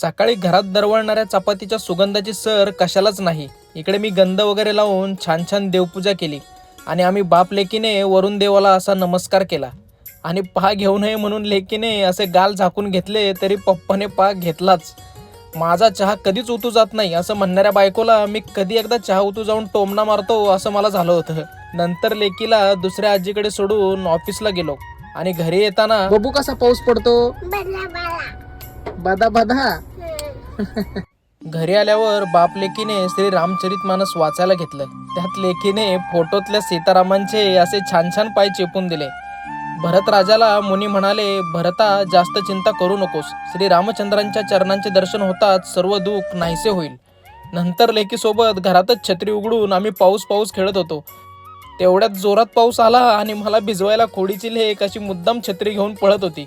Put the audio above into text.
सकाळी घरात दरवळणाऱ्या चपातीच्या सुगंधाची सर कशालाच नाही. इकडे मी गंध वगैरे लावून छान छान देवपूजा केली. आणि आम्ही बाप लेकीने वरुण देवाला असा नमस्कार केला. आणि पहा घेऊ नये म्हणून लेकीने असे गाल झाकून घेतले तरी पप्पाने पहा घेतलाच. माझा चहा कधीच उतू जात नाही असं म्हणणाऱ्या बायकोला मी कधी एकदा चहा उतू जाऊन टोमणा मारतो असं मला झालं होतं. नंतर लेकीला दुसऱ्या आजीकडे सोडून ऑफिसला गेलो. आणि घरी येताना बबू कसा पाऊस पडतो? बदा बदा. घरी आल्यावर बाप लेकीने श्री रामचरित मानस वाचायला घेतलं. त्यात लेकीने फोटोतल्या सीतारामांचे असे छान छान पाय चेपून दिले. भरत राजाला मुनी म्हणाले भरता जास्त चिंता करू नकोस. श्री रामचंद्रांच्या चरणांचे दर्शन होताच सर्व दुःख नाहीसे होईल. नंतर लेकीसोबत घरातच छत्री उघडून आम्ही पाऊस पाऊस खेळत होतो. तेवढ्यात जोरात पाऊस आला आणि मला भिजवायला खोडीची लेक अशी मुद्दाम छत्री घेऊन पळत होती.